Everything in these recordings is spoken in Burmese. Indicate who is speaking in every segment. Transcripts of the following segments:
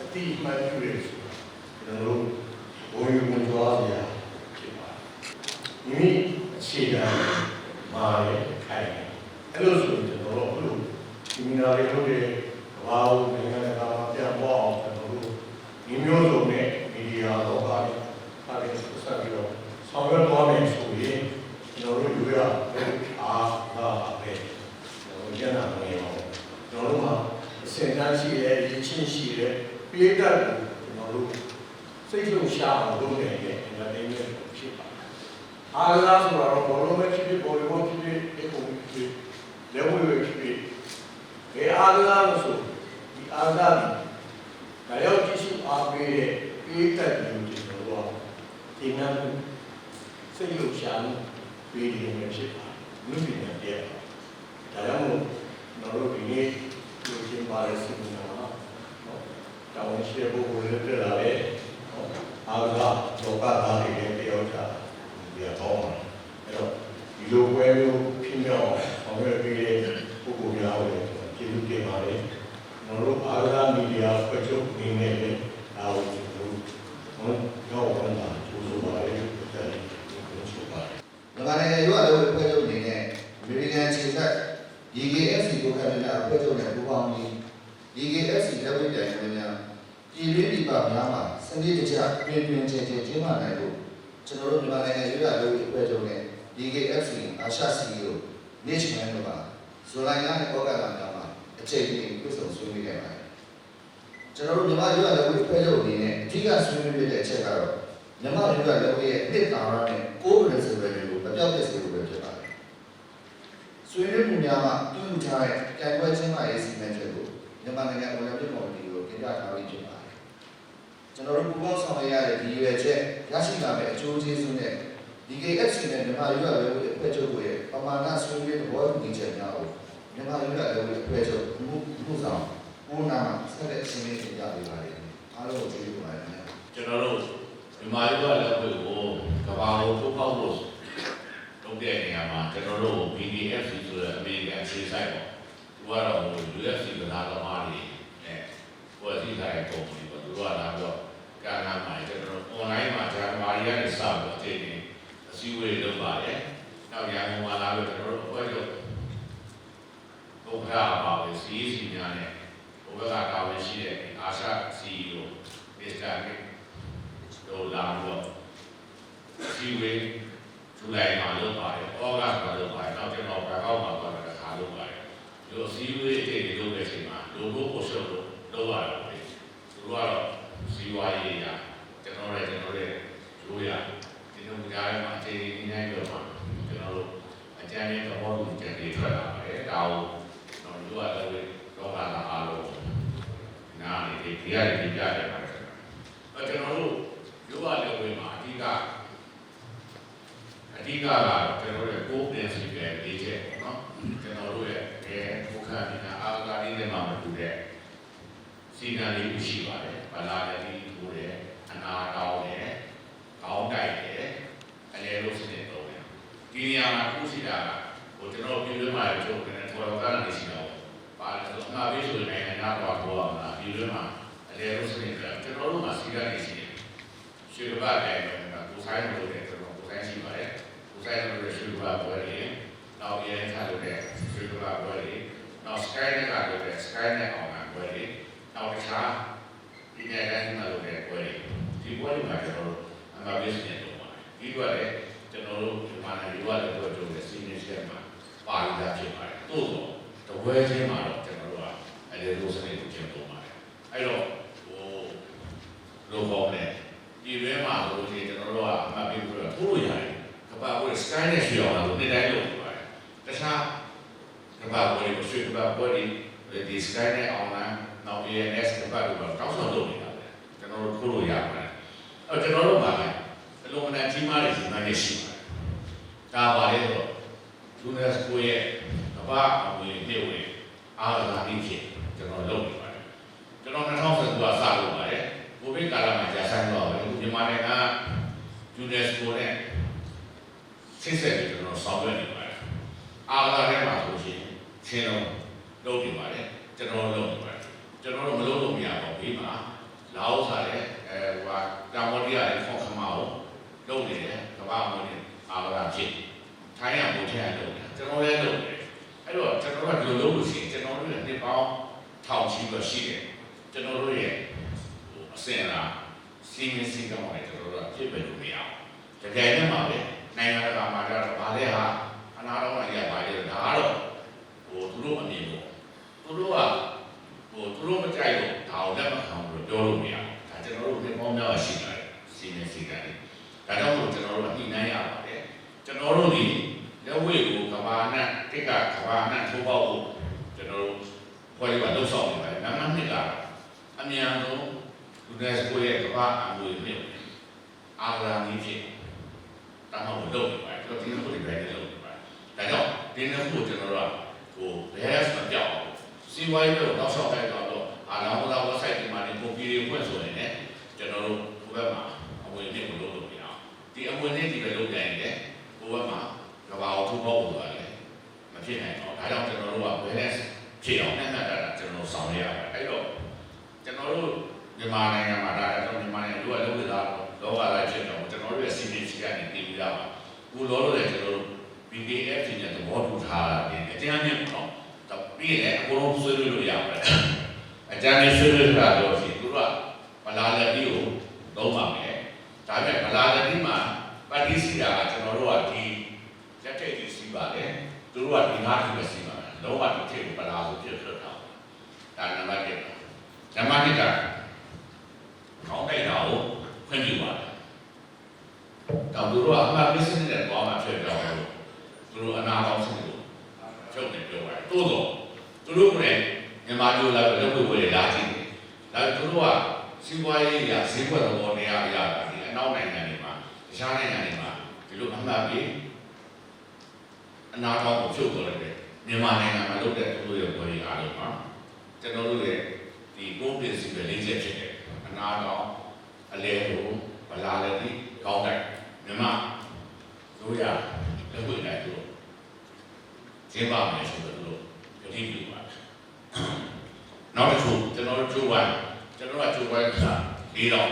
Speaker 1: အတိအမှန်ပြုရဆိုကျွန်တော်တို့ဘုံယူဝင်သွားစရာဖြစ်ပါတယ်မိမိအခြေခံမာရဲ့ခိုင်တယ်အဲ့လိုဆိုရင်ကျွန်တော်တို့အခုလိုဒီမီနာလေးလုပ်တဲ့ဘာလို့နိုင်ငံတကာမှာပြန်ပေါ်အောင်ကျွန်တော်တို့ဒီမျိုးစုံနဲ့မီဒီယာလောကနဲ့အားလုံးဆက်ပြီးတော့ဆောင်ရွက်သွားမယ်ဆိုရင်ကျွန်တော်တို့ယူရအားလာပဲကျွန်တော်ညနာနေအောင်ကျွန်တော်တို့မှာ အစ င်တန်းရှိတယ်ရင်းချင်းရှိတယ်ပြေးတတ်တယ်ကျွန်တော်တို့စိတ်လုံးရှာအောင်လုပ်နေတယ်အင်တာနက်နဲ့ဖြစ်ပါတယ်။အားလားဆိုတော့ဘောလုံးပဲဖြစ်ဖြစ်ဘောလုံးဖြစ်ဖြစ်ဒီပုံဖြစ်လက်ဝဲပဲဖြစ်ဖြစ်ဘယ်အားလားလို့ဆိုဒီအားလားဒါရောက်ကြည့်ရှုအားပေးတဲ့ပြေးတတ်တယ်လို့ကျွန်တော်တို့ဒီနမ်းစိတ်လုံးရှာမှုပေးနေတယ်ဖြစ်ပါတယ်။လူတွေနဲ့တည်းဒါကြောင့်မို့ကျွန်တော်တို့ဒီနေ့ လူချင်းပါရစီနာနော်တောင်းရှိဖို့ကိုလည်းပြလာပဲနော်အားကတော့ကသားတွေလည်းပြောကြဒီတော့အဲ့တော့ဒီလိုပွဲမျိုးဖြစ်မြောက်အောင်ရွက်ပြီးတဲ့ပုဂ္ဂိုလ်များကိုကျေးဇူးတင်ပါတယ်ကျွန်တော်တို့အားကမီဒီယာဖွဲ့ချုပ်နေနဲ့လည်းအားကိုကျွန်တော်တို့တော့ဝန်တာကျိုးဆိုပါတယ်တဲ့ဒီလိုဆိုပါတယ်
Speaker 2: မြန်မာနိုင်ငံရွာလုံးဖွဲ့ချုပ်အနေနဲ့အမေရိကန်ခြေဆက် EKFC ကိုခံရတဲ့ဖွဲ့ချုပ်နဲ့ပူးပေါင်းပြီး EKFC လက်ဝဲတိုင်တွေများပြည်တွင်းပြည်ပများမှာစနစ်တကျပြင်ပင်ချေချေကျင်းပနိုင်ဖို့ကျွန်တော်တို့မြန်မာနိုင်ငံရွာလုံးဖွဲ့ချုပ်နဲ့ EKFC အာရှစီကိုနေ့ချင်းနဲ့ပါဇူလိုင်လနဲ့ဩဂတ်လများမှာအချိန်ကြီးပြည့်စုံဆွေးနွေးခဲ့ပါတယ်ကျွန်တော်တို့မြန်မာရွာလုံးဖွဲ့ချုပ်အနေနဲ့အထူးဆွေးနွေးပြတဲ့အချက်ကတော့မြန်မာရွာလုံးရဲ့အနှစ်သာရနဲ့ကိုယ်ရည်စပယ်တွေကိုမပြောက်ပြစ်စေဖို့ပဲဖြစ်ပါတယ်ဆွေးနွေးမှုများမှာပြုလုပ်ထားတဲ့ကြံပွဲချင်းမှရေးစီမံချက်ကို မြန်မာနိုင်ငံဝန်ထမ်းကော်မတီကိုတင်ပြထားပြီးဖြစ်ပါတယ်ကျွန်တော်တို့ပူးပေါင်းဆောင်ရွက်ရတဲ့ဒီရွယ်ချက်ရရှိလာမယ့်အကျိုးကျေးဇူးနဲ့ DKFC နဲ့မြန်မာရွာလုံးရဲ့အဖွဲ့ချုပ်ရဲ့ပမာဏဆွေးနွေးသဘောတူညီချက်များကိုမြန်မာရွာလုံးရဲ့အဖွဲ့ချုပ်မှုမှုဆောင်ပုံနာဆက်လက်ရှင်းလင်းတင်ပြပေးပါတယ်အားလုံးကိုကျေးဇူးပါတယ်ခင်ဗျာ
Speaker 3: ကျွန်တော်တို့မြန်မာပြည်ကလည်းကိုကဘာကိုထုတ်ဖောက်လို့လုပ်တဲ့နေရာမှာကျွန်တော်တို့ BDFC ဆိုတဲ့အမေရိကန်ခြေဆိုင်ပေါ့ သူကတော့ဟို UFC ကစားသမားတွေနဲ့ပေါ်စီထားတဲ့ပုံစံပေါ့သူကလာတော့ကာနာမှာကျွန်တော်တို့ online မှာဂျာမာရီကနေစပြီးအချိန်ကြီးအစည်းအဝေးလုပ်ပါတယ်နောက်ရန်ကုန်မှာလာလို့ကျွန်တော်တို့အဖွဲ့ချုပ်ဘုရားပါပဲ CEC များနဲ့ဘုရားတာဝန်ရှိတဲ့အာရှ CEO မစ္စတာကတို့လာတော့စီဝေးဇူလိုင်မှာလုပ်ပါတယ်။ဩဂတ်မှာလုပ်ပါတယ်။နောက်ကျွန်တော်ဘယ်ကောက်မှာသွားတဲ့ခါလုပ်ပါတယ်။ဒီ လိုစီဝေးအချိန်တွေလုပ်တဲ့အချိန်မှာလိုဘိုကိုရှုပ်လို့လုပ်ရတော့လေ။သူတို့ကတော့စီဝါရေးရကျွန်တော်လည်းကျွန်တော်လည်းရိုးရဒီလိုကြားထဲမှာအချိန်ကြီးနေနေတော့မှကျွန်တော်တို့အကြမ်းရဲ့သဘောတူချက်တွေထွက်လာပါတယ်။ဒါကိုတော့လူကလည်းတော့လာအားလုံးနားနေဒီဒီရည်ပြတယ်ပါတယ်။အဲကျွန်တော်တို့ရုပ်ရလက်ဝဲမှာအဓိကအဓိကကတော့ကျွန်တော်တို့ရဲ့ core principle လေးချက်ပေါ့နော်ကျွန်တော်တို့ရဲ့အဲဘုခန္ဒီနာအာဂါလေးတွေမှာမတူတဲ့ စီကံလေးကိုရှိပါတယ်ဗလာလည်းဒီထိုးတယ်အနာတောင်းတယ်ခေါင်းတိုက်တယ်အလဲလို့စနစ်တော့တယ်ဒီနေရာမှာခုရှိတာကဟိုကျွန်တော်ပြည်တွင်းမှာချုပ်တယ်ထော်တော်ကနေရှိတော့ပါလို့ဆိုအမှားပေးဆိုရင်နိုင်ငံသားတော့ဘောရမှာပြည်တွင်းမှာအလဲလို့စနစ်ကကျွန်တော်တို့မှာစီကံနေရှိတယ်ရွှေကပတ်တယ်ကကိုဆိုင်လို့တယ်ကျွန်တော်ကိုဆိုင်ရှိပါတယ်ကိုယ်ဆိုင်လို့ရွှေကဘာပွဲတွေနောက်ရဲထားလို့တဲ့ရွှေကဘာပွဲတွေနောက် sky နဲ့ကလို့တဲ့ sky နဲ့အောင်မှာပွဲတွေနောက်တခြားဒီနေ့တိုင်းမှာလို့တဲ့ပွဲတွေဒီ ပွဲတွေမှာကျွန်တော်တို့အမှာ business လုပ်ပါတယ်ဒီကလည်းကျွန်တော်တို့ဒီမှာလည်းရွာလည်းတော့တို့တဲ့ senior chef မှာပါလာတာဖြစ်ပါတယ်သို့တော့တပွဲချင်းမှာတော့ကျွန်တော်တို့ကအဲ့ဒီလိုစနစ်ကိုကျင့်သုံးပါတယ်အဲ့တော့ဟိုလိုပေါ်နဲ့ဒီရဲမှာလို့ဒီကျွန်တော်တို့ကအမှာပြီးပြီးတော့ပို့လို့ရတယ်ကဘာပွဲ sky နဲ့ရွှေအောင်လာလို့နေ့တိုင်းလုပ်နေပါတယ်တခြားကဘာပွဲကိုရွှေကဘာပွဲဒီဒီ sky နဲ့အောင်လာနောက် ANS ကဘာကိုတောင်းဆိုလုပ်နေတာပဲကျွန်တော်တို့ခိုးလို့ရပါတယ် အဲကျွန်တော်တို့ပါပဲအလုံးအနကြီးမားတဲ့စီမံနေရှိပါတယ်ဒါပါလေတော့ UNESCO ရဲ့ကဘာအဝေးနေဝင်အားလာပြီးဖြစ်ကျွန်တော်လုပ်နေပါတယ်ကျွန်တော်2019ကစလုပ်ပါတယ်ကိုဗစ်ကာလမှာကြာဆိုင်တော့တယ်အခုမြန်မာနိုင်ငံက UNESCO နဲ့ဆင်းဆက်ပြီးကျွန်တော်ဆောင်ရွက်နေပါတယ်အားကားထဲမှာဆိုရှင်ချင်းလုံးလုပ်နေပါတယ်ကျွန်တော်လုပ်နေပါတယ်ကျွန်တော်တို့မလုပ်လို့မရပါဘူးဒီမှာလာဥစားတဲ့ အဲဟိုကတာမော်ဒီယာရဲ့ခေါခမောက်လုပ်နေတယ်ကမ္ဘာမွေးနေအားကားဖြစ်ထိုင်းရမို့ထဲရလုပ်တယ်ကျွန်တော်လည်းလုပ်တယ်အဲ့တော့ကျွန်တော်ကဒီလိုလုပ်လို့ရှိရင်ကျွန်တော်တို့ရဲ့နှစ်ပေါင်းထောင်ချီတော့ရှိတယ်ကျွန်တော်တို့ရဲ့ဟိုအစင်လာစီမင်းစီကောင်းတယ်ကျွန်တော်တို့ကဖြစ်ပဲလို့မရဘူးတကယ်နဲ့မှာပဲနိုင်ငံတကာမှာတော့ဗာလဲဟာအနာတော်ကရပါလေဒါကတော့ဟိုသူတို့အမြင်ပေါ့သူတို့ကဟိုသူတို့မကြိုက်လို့ဒါကိုလက်မခံဘူးလို့ပြောလို့မရဘူးဒါ ကျွန်တော်တို့နှစ်ပေါင်းများရှိတယ်စီမင်းစီကောင်းတယ်ဒါကြောင့်မို့ကျွန်တော်တို့ကညှိနှိုင်းရပါတယ်ကျွန်တော်တို့ဒီလက်ဝဲကိုကဘာနဲ့တိတ်ကကဘာနဲ့ထိုးပေါက်ဖို့ကျွန်တော်တို့ဖွဲ့ရပါလှုပ်ဆောင်နေပါတယ်နံပါတ်1ကအမြန်ဆုံး UNESCO ရဲ့ကမ္ဘာအမွေမြင့်အာဂရာနီးဖြစ်တမန်ကိုလုပ်နေပါတယ်ကျွန်တော်ဒီလိုတွေပဲလုပ်နေပါတယ်ဒါကြောင့်ဒီနေ့ကိုကျွန်တော်တို့ကဟိုဘယ်ရစမပြောက်အောင်စီဝိုင်းလို့တော့ဆောက်လိုက်တော့အာလောင်းသာ website ဒီမှာနေပုံပြီးတွေဖွင့်ဆိုရင်လည်းကျွန်တော်တို့ဘုဘက်မှာအမွေမြင့်ကိုလုပ်လို့မရအောင် ဒီအမွေမြင့်ဒီပဲလုပ်နိုင်တယ်ဘုဘက်မှာကမ္ဘာကိုထုတ်ဖို့ဆိုတာလည်းမဖြစ်နိုင်တော့ဒါကြောင့်ကျွန်တော်တို့က balance ဖြစ်အောင်နဲ့နဲ့တာကျွန်တော်ဆောင်ရရတယ်အဲ့တော့ကျွန်တော်တို့မြန်မာနိုင်ငံမှာဒါတော့မြန်မာနိုင်ငံလူကလုံးဝသားလောကလိုက်ဖြစ်တော့ကျွန်တော်တို့ရဲ့စီမံစီကနေပြည်ပြီးသားပါအခုလောလောဆယ်ကျွန်တော်တို့ BKF ကြီးနဲ့သဘောတူထားတယ်အကျဉ်းနဲ့ပေါ့တော့ပြီးရင်အကုန်လုံးဆွေးနွေးလို့ရပါတယ်အကျဉ်းနဲ့ဆွေးနွေးတာတော့ရှိသူကမလာလက်ပြီးကိုသုံးပါမယ်ဒါပေမဲ့မလာလက်ပြီးမှာ ပါတီစီတာကကျွန်တော်တို့ကဒီလက်ထက်ကြီးစီးပါတယ်သူတို့ကဒီငါးကြီးပဲစီးပါတယ်လုံးဝဒီထက်ကိုမလာဘူးဖြစ်ဖြစ်တော့ဒါနံပါတ်1နံပါတ်2ကကောင်းတိုက်တာကိုခွင့်ပြုပါတယ်။တော့သူတို့ကအမှတ်ပေးစနစ်နဲ့ပေါင်းမှဖြစ်ပြောင်းလို့သူတို့အနာကောင်းစနစ်ကိုချုပ်နေပြောပါတယ်။တိုးတော့သူတို့ကလည်းမြန်မာလူလာပြီးလုပ်လို့လာကြည့်တယ်။ဒါသူတို့ကစီးပွားရေးရာဈေးကွက်တော်နေရာရတာဒီအနောက်နိုင်ငံတွေမှာ တခြားနိုင်ငံတွေမှာဒီလိုအမှတ်ပေးအနာကောင်းကိုချုပ်တော်တယ်မြန်မာနိုင်ငံမှာလုပ်တဲ့သူတို့ရဲ့ပွဲအားလုံးမှာကျွန်တော်တို့ရဲ့ဒီကိုယ်ပြင်စီပဲလေးချက်ဖြစ်တယ်အနာတော်အလဲကိုဗလာလည်းဒီကောင်းတယ်မြမတို့ရလက်ဝဲလိုက်တို့ကျင်းပါမယ်ဆိုတော့တို့ယတိပြုပါနောက်တစ်ခုကျွန်တော်တို့ကျိုးဝိုင်းကျွန်တော်ကကျိုးဝိုင်းကလေးတော့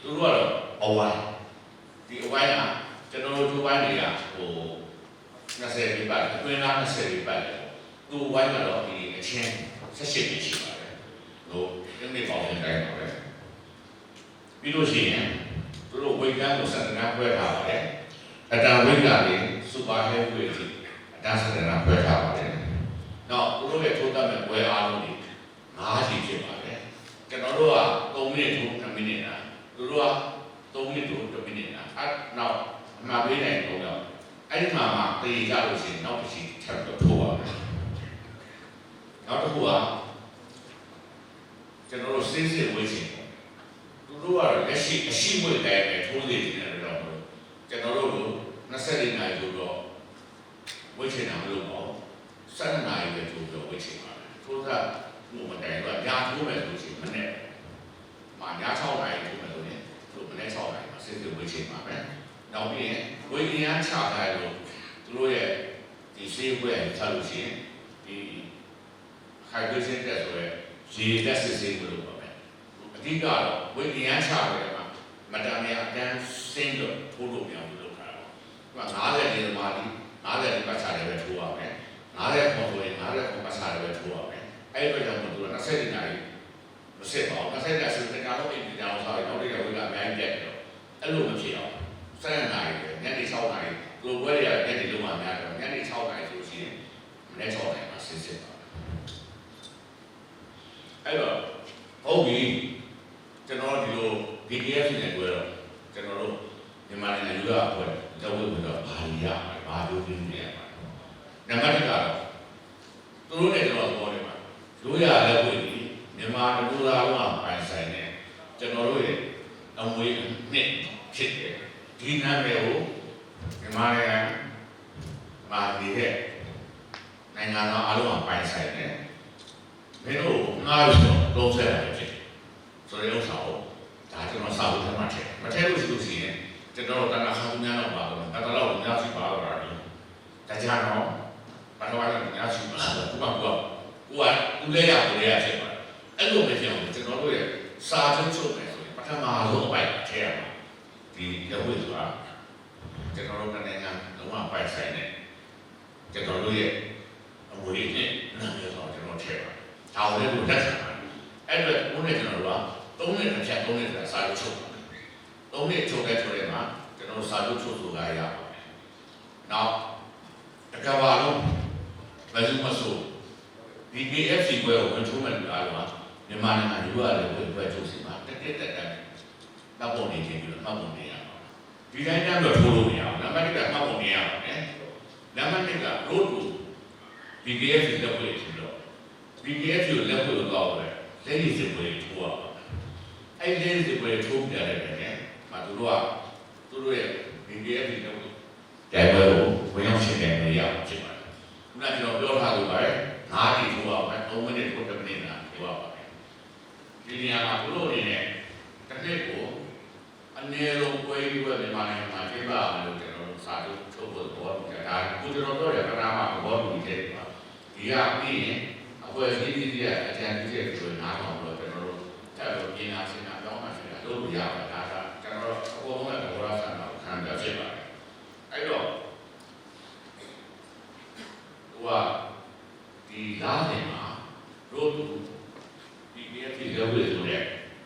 Speaker 3: သူတို့ကတော့အဝိုင်း ဒီအဝိုင်းကကျွန်တော်တို့ကျိုးဝိုင်းတွေကဟို20ပြပတ်အတွင်းလား20ပြပတ်တယ်သူဝိုင်းကတော့ဒီအချင်း18ပြရှိပါတယ်လို့ဒီနေ့ပေါင်းနေတိုင်းပါပဲပြီးလို့ရှိရင်သူတို့ဝိတ်ကန်းကိုစက်တနာခွဲထားပါတယ်အတန်ဝိတ်ကလေးစူပါဟဲဝိတ်ကြီးအတန်စက်တနာခွဲထားပါတယ်နောက်သူတို့ရဲ့ထိုးတတ်မဲ့ဝဲအားလုံးကြီး၅ကြီးဖြစ်ပါတယ်ကျွန်တော်တို့က3မိနစ်ထိုး2မိနစ်လားသူတို့က3မိနစ်ထိုး2မိနစ်လား အဲနောက်အမှားပေးနိုင်တော့တော့အဲ့ဒီမှာမှတည်ကြလို့ရှိရင်နောက်တစ်ချိန်ထပ်တော့ထိုးပါမယ်နောက်တစ်ခုကကျွန်တော်တို့စိတ်စစ်ဝိတ်ချင်ပေါ့သူတို့ကတော့လက်ရှိအရှိမွေတိုင်းပဲထိုးနေတယ်တော့ကျွန်တော်တို့က24နာရီလို့တော့ဝိချင်တာမလို့ပေါ့7နာရီပဲထိုးတော့ဝိချင်ပါမယ်ထိုးတာမှုမတိုင်တော့ညာထိုးမယ်ဆိုရှင်မနေ့မှာညာ6နာရီထိုးမယ်ဆိုရင်သူမနေ့6နာရီမှာ စစ်စစ်ဝိချင်ပါမယ်နောက်ပြီးရင်ဝိညာဉ်ချထားလို့သူတို့ရဲ့ဒီစေးပွဲထားလို့ရှိရင်ဒီ hydrogen test ဆိုရယ်ရေတက်စစ်စစ်လို့ပါမယ်အဓိကတော့ဝိညာဉ်ချရတယ်မှာမတန်မြအတန်းစင်းလို့ထိုးလို့မရဘူးလို့ခါတော့။သူက90နေသမားဒီ90ဒီပတ်ချတယ်ပဲထိုးရမယ်။90ပုံဆိုရင်90ပုံပတ်ချတယ်ပဲထိုးရမယ်။အဲ့ဒီတော့ကျွန်တော်တို့20ဒီနာရီမစစ်ပါဘူး။20နာရီစတဲ့ကတော့အိမ်ပြန်အောင်ဆောက်ရင်နောက်တစ်ရက်ဝိကအများကြီးတက်တယ်တော့ အဲ့လိုမဖြစ်အောင်7နာရီပဲညနေ6နာရီသူဝဲရတဲ့ညနေလုံးမှများတယ်ညနေ6နာရီဆိုရှင်မနေ့6နာရီမှာစစ်စစ်ပါအဲ့တော့ဟုတ်ပြီ ကျွန်တော်ဒီလို DKF နဲ့တွေ့တော့ကျွန်တော်တို့မြန်မာနိုင်ငံလူ့အဖွဲ့လက်ဝဲပြီးတော့ဘာလို့ရမှာဘာလို့ပြင်းနေရမှာနံပါတ်1ကတော့သူတို့နဲ့ကျွန်တော်ပြောနေမှာလူရလက်ဝဲပြီးမြန်မာလူသားကပိုင်ဆိုင်နေကျွန်တော်တို့ရဲ့အမွေနှစ်ဖြစ်တယ်ဒီနာမည်ကို မြန်မာနိုင်ငံမှာနေတဲ့နိုင်ငံသားအားလုံးကပိုင်ဆိုင်နေမင်းတို့ငါ့လို့သုံးဆက်ရတယ်ဖြစ်တယ်ဆိုတဲ့ဥစ္စာကိုဒါကျွန်တော်စာအုပ်ထဲမှာထည့်မထည့်လို့ရှိလို့ရှိရင်ကျွန်တော်တို့တဏှာခါများတော့ပါတော့တဏှာတော့များစီပါတော့တာလေဒါကြောင့်တော့တော်ကညာရှိမှာဘုရားဘုရားကိုကဦးလဲရကိုလဲရဖြစ်ပါအဲ့လိုပဲဖြစ်အောင်ကျွန်တော်တို့ရဲ့စာချုပ်ချုပ်မယ်ဆိုရင်ပထမဆုံးအပိုက်ထဲရမှာဒီလက်ဝဲဆိုတာကျွန်တော်တို့နိုင်ငံလုံးဝပိုက်ဆိုင်တဲ့ကျွန်တော်တို့ရဲ့အမွေနဲ့နာမည်ဆိုကျွန်တော်ထည့်ပါဒါကိုလည်းကိုလက်ခံပါအဲ့တော့ဘုန်းနဲ့ကျွန်တော်တို့ကသုံးနှစ်တစ်ချက်သုံးနှစ်တစ်စာချုပ်ချုပ်ပါသုံးနှစ်ချုပ်တဲ့ဆိုရင်မှာကျွန်တော်စာချုပ်ချုပ်ဆိုတာရပါမယ်နောက်တကဘာလုံးဘယ်သူမှဆိုဒီ KFC ပွဲကိုဝန်ထုံးမဲ့လူ အားလုံးကမြန်မာနိုင်ငံယူရတယ်ဘယ်ပွဲချုပ်စီမှာတက်တက်တက်တက်နောက်ပုံနေချင်းပြီးတော့နောက်ပုံနေရပါဒီတိုင်းတမ်းတော့ထိုးလို့မရဘူးနံပါတ်1ကနောက်ပုံနေရပါမယ်နံပါတ်2က road to BKF လက်ဝဲထင်တော့ BKF ကိုလက်ဝဲကိုကောက်တယ်လက်ရည်စပွဲထိုးရပါအဲ့လက်ရည်စပွဲထိုးပြရတယ်နဲ့မသူတို့ကသူတို့ရဲ့ BKF လက်ဝဲတိုင်ပွဲကိုဝင်ရောက်ရှင်းတယ်နေရအောင်ဖြစ်ပါတယ်ခုနကကျွန်တော်ပြောထားလို့ပါတယ်ငါးတီထိုးရအောင်3မိနစ်ထိုး10မိနစ်နာထိုးရပါမယ်ဒီနေရာမှာသူတို့အနေနဲ့တစ်နှစ်ကိုအနည်းဆုံးပွဲပြီးပဲမြန်မာနိုင်ငံမှာကျင်းပအောင်လို့ကျွန်တော်တို့စာချုပ်ချုပ်ဖို့ဘောတူကြတာကိုကျွန်တော်တို့ရပနာမှာဘောတူခဲ့ပါဒီကပြီးရင်အဖွဲ့အစည်းကြီးတွေအကြံပြုချက်တွေနားထောင်လို့ကျွန်တော်တို့တက်လို့ပြင်လာစင်တာတောင်းမှရှိတာလို့ရပါဒါကကျွန်တော်တို့အကုန်လုံးကဘောရဆန္ဒခံကြဖြစ်ပါတယ်အဲ့တော့ဟိုကဒီလားနေမှာတို့တူဒီပြည့်ပြည့်လို့ဆိုတဲ့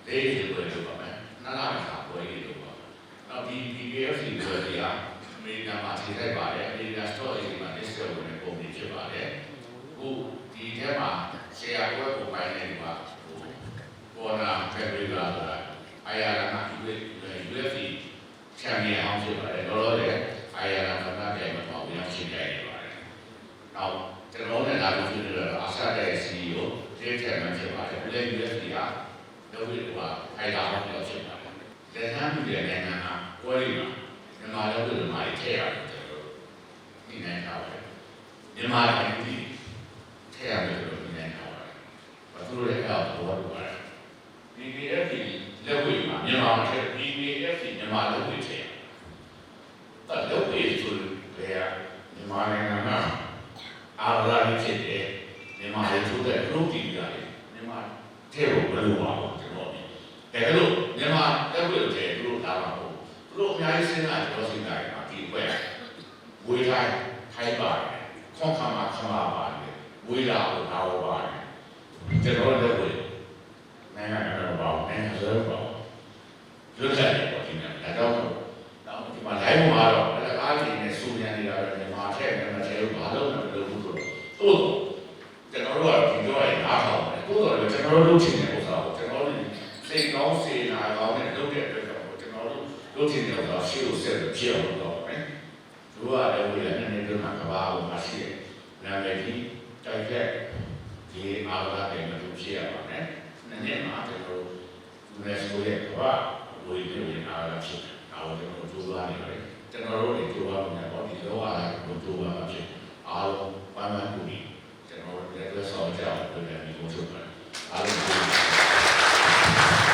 Speaker 3: လေးတွေပဲလို့ပါမယ်နားလာမှာပွဲလေးလို့ပါနောက်ဒီ PKFC ပွဲကြီးကအမေရိကန်မှာခြေထိုက်ပါတယ်အမေရိကန် store တွေမှာ list ဝင်တဲ့ပုံတွေဖြစ်ပါတယ်အခုဒီထဲမှာ share ပွဲကိုပိုင်းနေဒီမှာဟိုပေါ်နာဖက်ဘရီလာဆိုတာ အာရလာနာ UFC ချန်ပီယံအောင်ဖြစ်ပါတယ်တော့တော့အာရလာကနာပြိုင်မှာပေါ့ပြန်ရှင်းပြနေပါတယ်နောက်ကျွန်တော်နဲ့လာလို့ဖြစ်နေတော့အာရှတဲ့ CEO ဒေးချန်မဖြစ်ပါတယ်ဘယ် UFC ကတော့ဒီကအိုင်လာအောင်ပြောဖြစ်ပါတယ်လက်ဟမ်းမှုတဲ့နိုင်ငံကပွဲတွေမှာမြန်မာလည်းဒီမှာထည့်ရတယ်ကျွန်တော်ဒီနိုင်ငံကပဲမြန်မာတိုင်းပြည်ထည့်ရတယ်လို့ဒီနိုင်ငံကပဲဘာလို့လဲအဲ့တော့ဘောတော့ပါတယ် BBFC လက်ဝဲမှာမြန်မာမှာထည့် BBFC မြန်မာလက်ဝဲထည့်တယ်လက်ဝဲဆိုတဲ့မြန်မာနိုင်ငံကအာရလာဖြစ်တယ်မြန်မာရဲ့ထိုးတဲ့ group တီးရတယ်မြန်မာထဲကိုဘယ်လိုပါတော့ကျွန်တော်ဒီတကယ်လို့မြန်မာလက်ဝဲထည့်သူတို့လာမှာပေါ့သူတို့အများကြီးစဉ်းစားကြောစဉ်းစားရမှာဒီဘက်ဝေးတိုင်းထိုင်း ပါတယ်ခွန်ခါမှာခမာပါတယ်ဝေးလာကိုလာဝပါတယ်ကျွန်တော်လက်ဝဲနိုင်ငံကတော့ပါနိုင်ငံဆိုတော့ပါလွတ်လပ်တယ်ပေါ့ဒီနေ့ဒါတော့တော့ဒီမှာ live မှာတော့အဲ့ဒါအားကြီးနဲ့စူညံနေတာပဲမြန်မာထက်မြန်မာထဲကိုဘာလို့မလုပ်ဘူးဆိုတော့တို့ကျွန်တော်တို့ကဒီတော့ရနားထောင်တယ်တို့တော့ကျွန်တော်တို့လုပ်ချင်တဲ့ဥစ္စာကိုကျွန်တော်တို့စိတ်ကောင်းစေနာကောင်းနဲ့လုပ်တဲ့အတွက်ကြောင့်ကျွန်တော်တို့လုပ်ချင်တဲ့ဥစ္စာရှေ့ကိုဆက်ပြီးဖြစ်အောင်လုပ်မယ်တို့ကလည်းဝေးရ နေနေတော့ကဘာကိုမှရှိတယ်နာမည်ကြီးတိုက်တဲ့ဒီအားလာတဲ့မလို့ဖြစ်ရပါမယ်နည်းနည်းမှကျွန်တော်တို့ UNESCO ရဲ့ကဘာဝေးနေနေအားလာဖြစ်တယ်ဒါကိုကျွန်တော်တို့ကြိုးစားနေပါတယ်ကျွန်တော်တို့တွေကြိုးစားနေတယ်ပေါ့ဒီလောကအားကိုကြိုးစားမှာဖြစ်အားလုံးပန်းပန်းပူပြီးကျွန်တော်တို့လည်းလက်ဆောင်ကြအောင်လုပ်နေပြီးကိုချုပ်ပါတယ်အားလုံး